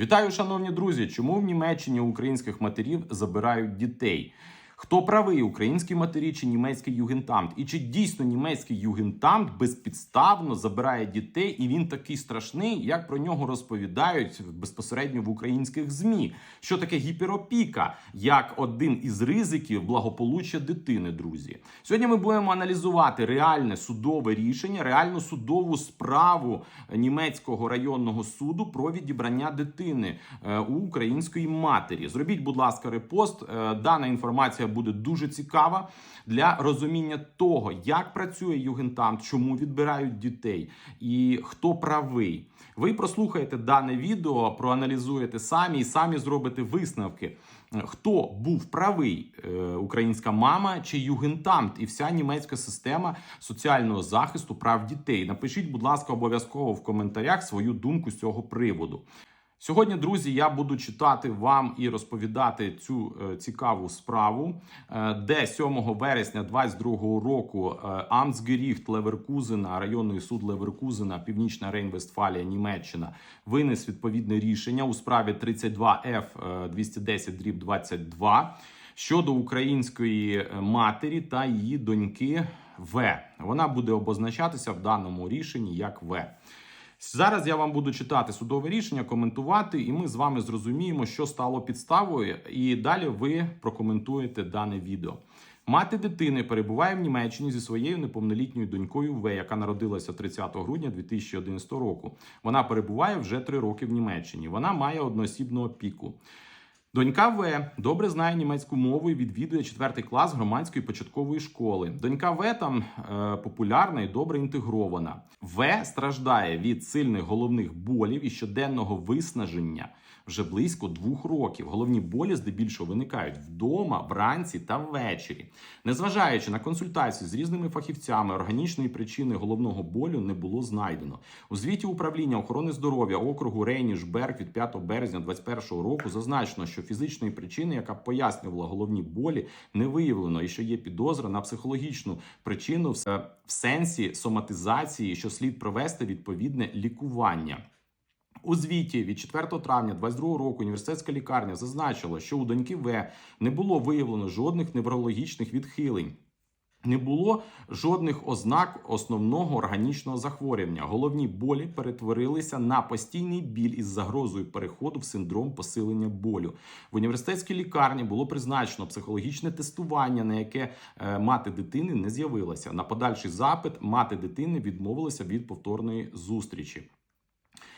Вітаю, шановні друзі! Чому в Німеччині українських матерів забирають дітей? Хто правий, українські матері чи німецький югентамт? І чи дійсно німецький югентамт безпідставно забирає дітей, і він такий страшний, як про нього розповідають безпосередньо в українських змі? Що таке гіперопіка як один із ризиків благополуччя дитини, друзі? Сьогодні ми будемо аналізувати реальне судове рішення, реальну судову справу німецького районного суду про відібрання дитини е, у української матері. Зробіть, будь ласка, репост. Е, Дана інформація буде дуже цікава для розуміння того, як працює Югентамт, чому відбирають дітей і хто правий. Ви прослухаєте дане відео, проаналізуєте самі і самі зробите висновки. Хто був правий, е, українська мама чи Югентамт і вся німецька система соціального захисту прав дітей? Напишіть, будь ласка, обов'язково в коментарях свою думку з цього приводу. Сьогодні, друзі, я буду читати вам і розповідати цю е, цікаву справу, е, де 7 вересня 2022 року е, Амцгеріхт Леверкузена, районний суд Леверкузена, Північна Рейн-Вестфалія, Німеччина, винес відповідне рішення у справі 32F 210 дріб 22 щодо української матері та її доньки В. Вона буде обозначатися в даному рішенні як В. Зараз я вам буду читати судове рішення, коментувати, і ми з вами зрозуміємо, що стало підставою, і далі ви прокоментуєте дане відео. Мати дитини перебуває в Німеччині зі своєю неповнолітньою донькою В, яка народилася 30 грудня 2011 року. Вона перебуває вже три роки в Німеччині. Вона має одноосібну опіку. Донька В добре знає німецьку мову і відвідує четвертий клас громадської початкової школи. Донька В там е, популярна і добре інтегрована. В страждає від сильних головних болів і щоденного виснаження вже близько двох років. Головні болі здебільшого виникають вдома, вранці та ввечері. Незважаючи на консультацію з різними фахівцями, органічної причини головного болю не було знайдено. У звіті управління охорони здоров'я округу Рейніш-Берг від 5 березня 2021 року зазначено, що фізичної причини, яка пояснювала головні болі, не виявлено, і що є підозра на психологічну причину в в сенсі соматизації, що слід провести відповідне лікування. У звіті від 4 травня 2022 року університетська лікарня зазначила, що у доньки В не було виявлено жодних неврологічних відхилень. Не було жодних ознак основного органічного захворювання. Головні болі перетворилися на постійний біль із загрозою переходу в синдром посилення болю. В університетській лікарні було призначено психологічне тестування, на яке е, мати дитини не з'явилася. На подальший запит мати дитини відмовилася від повторної зустрічі.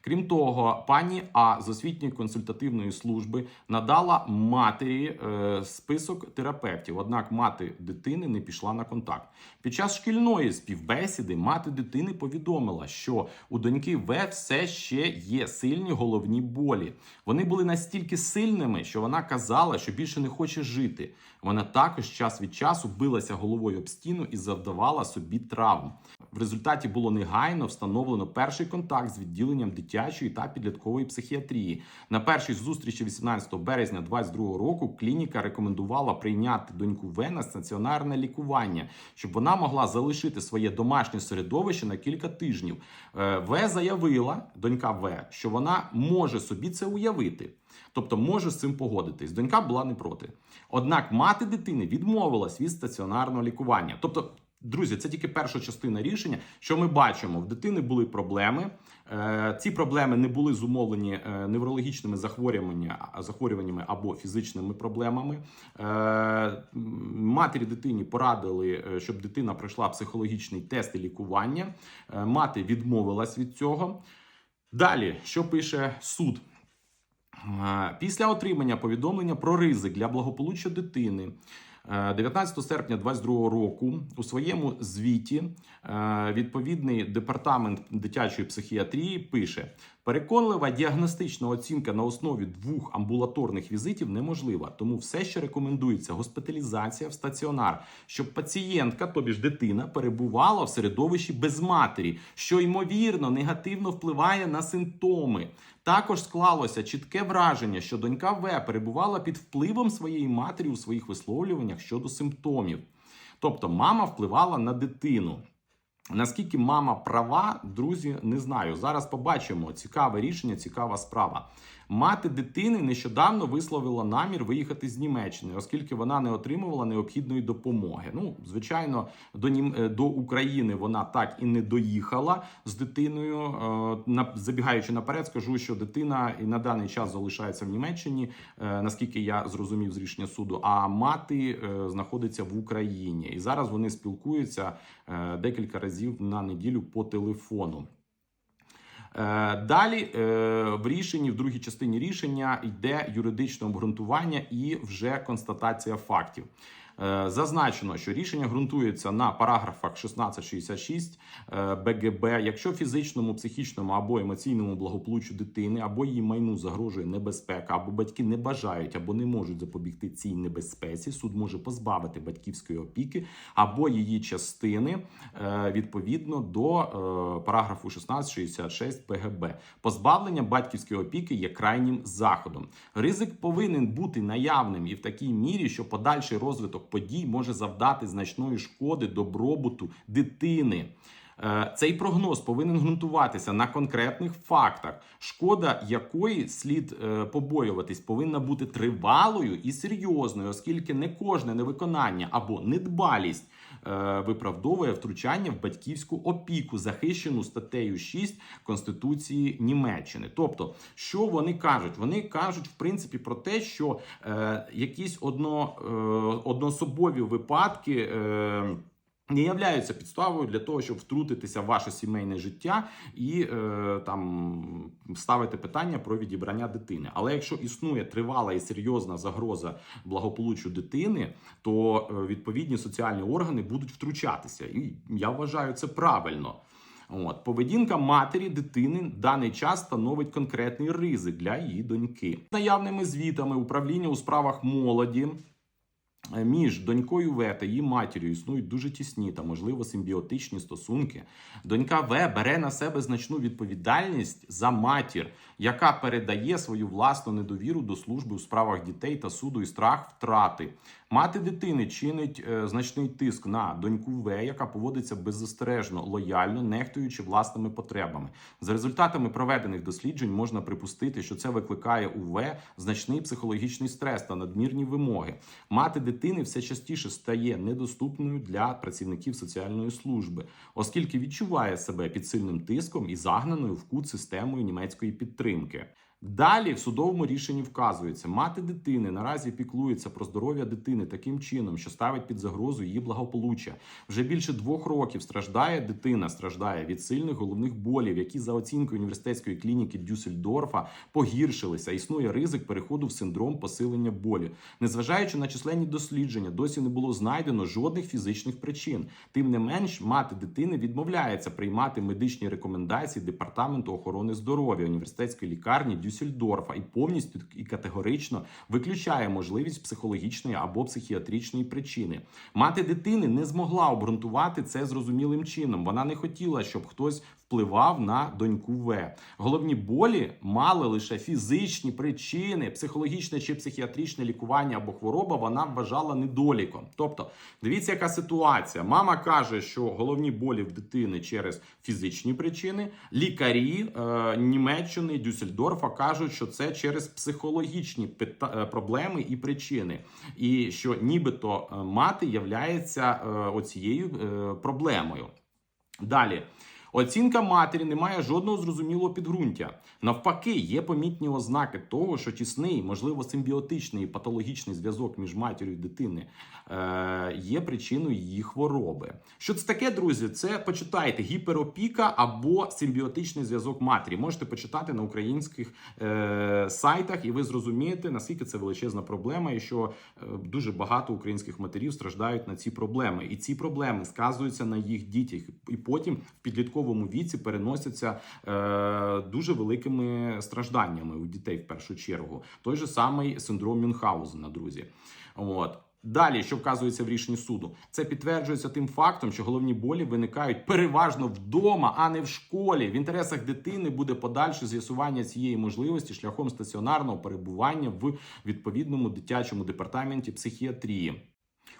Крім того, пані А з освітньої консультативної служби надала матері е, список терапевтів. Однак мати дитини не пішла на контакт. Під час шкільної співбесіди мати дитини повідомила, що у доньки В все ще є сильні головні болі. Вони були настільки сильними, що вона казала, що більше не хоче жити. Вона також час від часу билася головою об стіну і завдавала собі травм. В результаті було негайно встановлено перший контакт з відділенням дитячої та підліткової психіатрії. На першій зустрічі 18 березня 2022 року клініка рекомендувала прийняти доньку В на стаціонарне лікування, щоб вона могла залишити своє домашнє середовище на кілька тижнів. Е, В заявила донька В, що вона може собі це уявити. Тобто може з цим погодитись. Донька була не проти. Однак мати дитини відмовилась від стаціонарного лікування. Тобто, друзі, це тільки перша частина рішення. Що ми бачимо? В дитини були проблеми. Е, Ці проблеми не були зумовлені е, неврологічними захворюваннями, або фізичними проблемами. Е, Матері дитині порадили, щоб дитина пройшла психологічний тест і лікування. Мати відмовилась від цього. Далі, що пише суд? Е, Після отримання повідомлення про ризик для благополуччя дитини. е, 19 серпня 2022 року у своєму звіті е, відповідний департамент дитячої психіатрії пише: переконлива діагностична оцінка на основі двох амбулаторних візитів неможлива, тому все ще рекомендується госпіталізація в стаціонар, щоб пацієнтка, тобі ж дитина, перебувала в середовищі без матері, що ймовірно негативно впливає на симптоми. Також склалося чітке враження, що донька В перебувала під впливом своєї матері у своїх висловлюваннях щодо симптомів. Тобто, мама впливала на дитину. Наскільки мама права, друзі, не знаю. Зараз побачимо цікаве рішення, цікава справа. Мати дитини нещодавно висловила намір виїхати з Німеччини, оскільки вона не отримувала необхідної допомоги. Ну, звичайно, до Нім... е, до України вона так і не доїхала з дитиною. Е, Забігаючи наперед, скажу, що дитина і на даний час залишається в Німеччині, е, наскільки я зрозумів з рішення суду. А мати знаходиться в Україні, і зараз вони спілкуються декілька разів на неділю по телефону. Е, Далі е, в рішенні, в другій частині рішення йде юридичне обґрунтування і вже констатація фактів. Е, Зазначено, що рішення ґрунтується на параграфах 1666 е, БГБ. Якщо фізичному, психічному або емоційному благополуччю дитини або її майну загрожує небезпека, або батьки не бажають або не можуть запобігти цій небезпеці, суд може позбавити батьківської опіки або її частини е, відповідно до параграфу 1666 БГБ. Позбавлення батьківської опіки є крайнім заходом. Ризик повинен бути наявним і в такій мірі, що подальший розвиток подій може завдати значної шкоди добробуту дитини. Е, Цей прогноз повинен ґрунтуватися на конкретних фактах, шкода якої слід е, побоюватись, повинна бути тривалою і серйозною, оскільки не кожне невиконання або недбалість е, виправдовує втручання в батьківську опіку, захищену статтею 6 Конституції Німеччини. Тобто, що вони кажуть? Вони кажуть, в принципі, про те, що якісь одно, одноособові випадки. Не являються підставою для того, щоб втрутитися в ваше сімейне життя і е, там ставити питання про відібрання дитини. Але якщо існує тривала і серйозна загроза благополуччю дитини, то е, відповідні соціальні органи будуть втручатися. І я вважаю це правильно. От поведінка матері дитини в даний час становить конкретний ризик для її доньки. Наявними звітами управління у справах молоді. Е, Між донькою В та її матір'ю існують дуже тісні та, можливо, симбіотичні стосунки. Донька В бере на себе значну відповідальність за матір, яка передає свою власну недовіру до служби у справах дітей та суду і страх втрати. Мати дитини чинить е, значний тиск на доньку В, яка поводиться беззастережно, лояльно, нехтуючи власними потребами. За результатами проведених досліджень можна припустити, що це викликає у В значний психологічний стрес та надмірні вимоги. Мати дитини все частіше стає недоступною для працівників соціальної служби, оскільки відчуває себе під сильним тиском і загнаною в кут системою німецької підтримки. Далі в судовому рішенні вказується, мати дитини наразі піклується про здоров'я дитини таким чином, що ставить під загрозу її благополуччя. Вже більше двох років страждає дитина, страждає від сильних головних болів, які за оцінкою університетської клініки Дюссельдорфа погіршилися. Існує ризик переходу в синдром посилення болю. Незважаючи на численні дослідження, досі не було знайдено жодних фізичних причин. Тим не менш, мати дитини відмовляється приймати медичні рекомендації департаменту охорони здоров'я університетської лікарні Дюссельдорфа і повністю і категорично виключає можливість психологічної або психіатричної причини. Мати дитини не змогла обґрунтувати це зрозумілим чином. Вона не хотіла, щоб хтось впливав на доньку В. Головні болі мали лише фізичні причини, психологічне чи психіатричне лікування або хвороба вона вважала недоліком. Тобто, дивіться, яка ситуація. Мама каже, що головні болі в дитини через фізичні причини. Лікарі е, Німеччини Дюссельдорфа кажуть, що це через психологічні пита- е, проблеми і причини, і що нібито е, мати являється е, оцією е, проблемою. Далі. Оцінка матері не має жодного зрозумілого підґрунтя. Навпаки, є помітні ознаки того, що тісний, можливо, симбіотичний і патологічний зв'язок між матір'ю і дитини е, є причиною її хвороби. Що це таке, друзі? Це почитайте гіперопіка або симбіотичний зв'язок матері. Можете почитати на українських е, сайтах, і ви зрозумієте, наскільки це величезна проблема, і що е, дуже багато українських матерів страждають на ці проблеми. І ці проблеми сказуються на їх дітях, і потім в підлітковому віці переносяться е, дуже великими стражданнями у дітей в першу чергу. Той же самий синдром Мюнхгаузена, друзі. От. Далі, що вказується в рішенні суду, це підтверджується тим фактом, що головні болі виникають переважно вдома, а не в школі. В інтересах дитини буде подальше з'ясування цієї можливості шляхом стаціонарного перебування в відповідному дитячому департаменті психіатрії.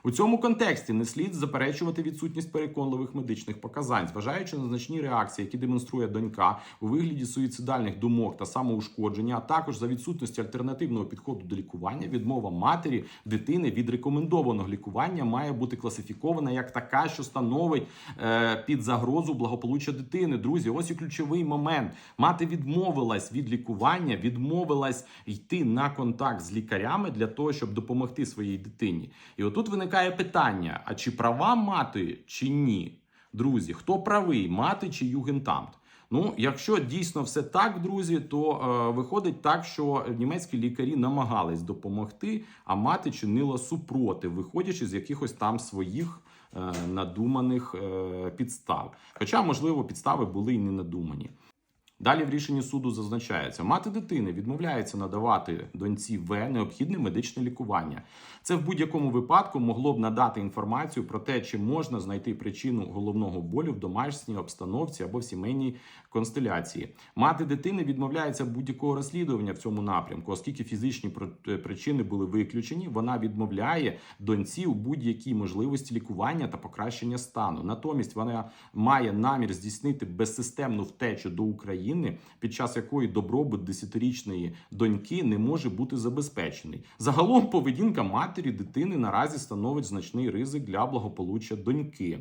У цьому контексті не слід заперечувати відсутність переконливих медичних показань, зважаючи на значні реакції, які демонструє донька у вигляді суїцидальних думок та самоушкодження, а також за відсутності альтернативного підходу до лікування, відмова матері дитини від рекомендованого лікування має бути класифікована як така, що становить е, під загрозу благополуччя дитини. Друзі, ось і ключовий момент. Мати відмовилась від лікування, відмовилась йти на контакт з лікарями для того, щоб допомогти своїй дитині. І отут виникає питання: а чи права мати, чи ні? Друзі, хто правий, мати чи югентамт? Ну, якщо дійсно все так, друзі, то е, виходить так, що німецькі лікарі намагались допомогти, а мати чинила супротив, виходячи з якихось там своїх е, надуманих е, підстав. Хоча, можливо, підстави були і не надумані. Далі в рішенні суду зазначається, мати дитини відмовляється надавати доньці В необхідне медичне лікування. Це в будь-якому випадку могло б надати інформацію про те, чи можна знайти причину головного болю в домашній обстановці або в сімейній констеляції. Мати дитини відмовляється будь-якого розслідування в цьому напрямку, оскільки фізичні про- причини були виключені. Вона відмовляє доньці у будь-якій можливості лікування та покращення стану. Натомість вона має намір здійснити безсистемну втечу до України, під час якої добробут десятирічної доньки не може бути забезпечений. Загалом поведінка матері дитини наразі становить значний ризик для благополуччя доньки.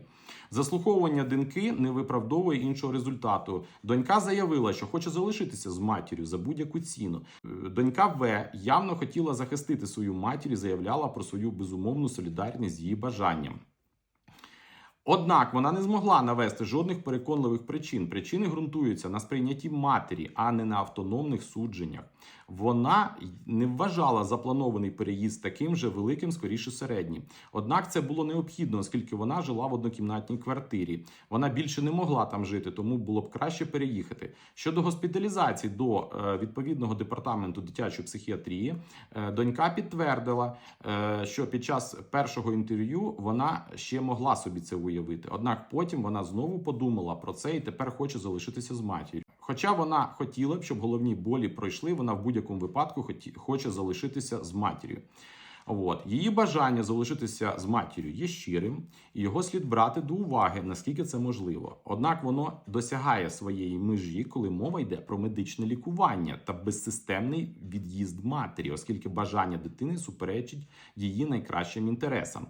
Заслуховування доньки не виправдовує іншого результату. Донька заявила, що хоче залишитися з матір'ю за будь-яку ціну. Е, Донька В явно хотіла захистити свою матір і заявляла про свою безумовну солідарність з її бажанням. Однак вона не змогла навести жодних переконливих причин. Причини ґрунтуються на сприйнятті матері, а не на автономних судженнях. Вона не вважала запланований переїзд таким же великим, скоріше середнім. Однак це було необхідно, оскільки вона жила в однокімнатній квартирі. Вона більше не могла там жити, тому було б краще переїхати. Щодо госпіталізації до е, відповідного департаменту дитячої психіатрії, е, донька підтвердила, е, що під час першого інтерв'ю вона ще могла собі це уявити. Однак потім вона знову подумала про це і тепер хоче залишитися з матір'ю. Хоча вона хотіла б, щоб головні болі пройшли, вона в будь-якому випадку хоті- хоче залишитися з матір'ю. От її бажання залишитися з матір'ю є щирим, і його слід брати до уваги, наскільки це можливо. Однак воно досягає своєї межі, коли мова йде про медичне лікування та безсистемний від'їзд матері, оскільки бажання дитини суперечить її найкращим інтересам.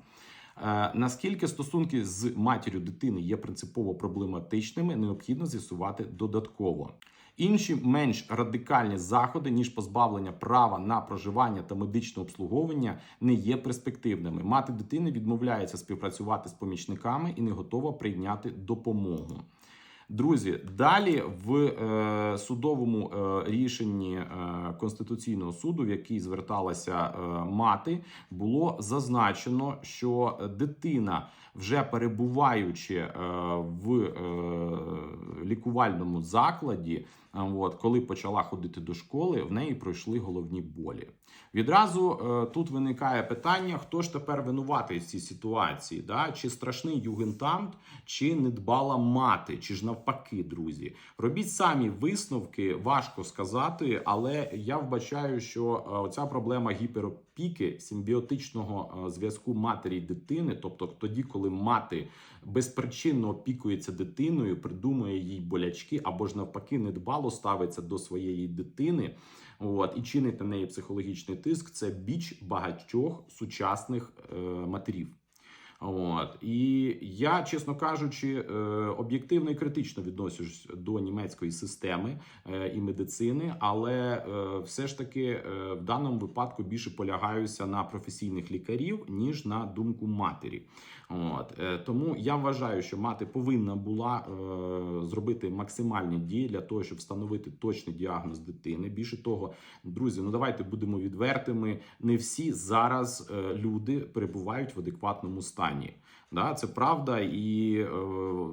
Е, Наскільки стосунки з матір'ю дитини є принципово проблематичними, необхідно з'ясувати додатково. Інші менш радикальні заходи ніж позбавлення права на проживання та медичне обслуговування не є перспективними. Мати дитини відмовляється співпрацювати з помічниками і не готова прийняти допомогу. Друзі, далі в е, судовому е, рішенні е, Конституційного суду, в який зверталася мати, було зазначено, що дитина, вже перебуваючи в лікувальному закладі, от, коли почала ходити до школи, в неї пройшли головні болі. Відразу е, тут виникає питання: хто ж тепер винуватий в цій ситуації? Да? Чи страшний югентамт, чи недбала мати, чи ж навпаки, друзі? Робіть самі висновки, важко сказати, але я вбачаю, що е, оця проблема гіперопіки, симбіотичного е, зв'язку матері і дитини, тобто тоді, коли мати безпричинно опікується дитиною, придумує їй болячки, або ж навпаки, недбало ставиться до своєї дитини. От і чинить на неї психологічний тиск. Це біч багатьох сучасних е, матерів. От і я, чесно кажучи, е, об'єктивно і критично відношусь до німецької системи е, і медицини, але е, все ж таки в даному випадку більше полягаюся на професійних лікарів ніж на думку матері. От тому я вважаю, що мати повинна була зробити максимальні дії для того, щоб встановити точний діагноз дитини. Більше того, друзі, ну давайте будемо відвертими. Не всі зараз люди перебувають в адекватному стані. Да, це правда, і е,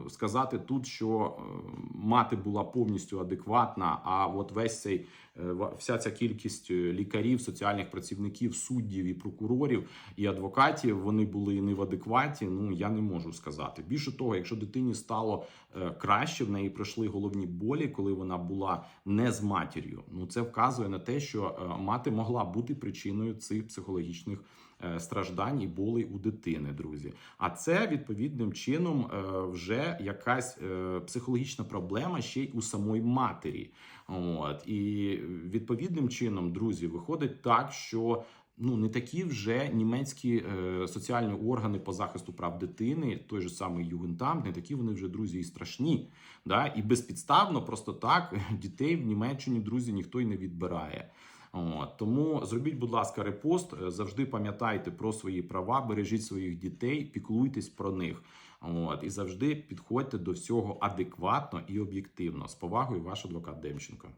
сказати тут, що е, мати була повністю адекватна, а от весь цей е, вся ця кількість е, лікарів, соціальних працівників, суддів і прокурорів і адвокатів вони були не в адекваті. Ну я не можу сказати. Більше того, якщо дитині стало краще, в неї пройшли головні болі, коли вона була не з матір'ю. Ну це вказує на те, що мати могла бути причиною цих психологічних страждань і болей у дитини, друзі. А це відповідним чином е, вже якась е, психологічна проблема ще й у самої матері. От і відповідним чином, друзі, виходить так, що. Ну, не такі вже німецькі е, соціальні органи по захисту прав дитини, той же самий Югентамт, не такі вони вже друзі і страшні. Да? І безпідставно, просто так дітей в Німеччині, друзі, ніхто й не відбирає. От, тому зробіть, будь ласка, репост. Е, Завжди пам'ятайте про свої права, бережіть своїх дітей, піклуйтесь про них. От, і завжди підходьте до всього адекватно і об'єктивно. З повагою, ваш адвокат Демченко.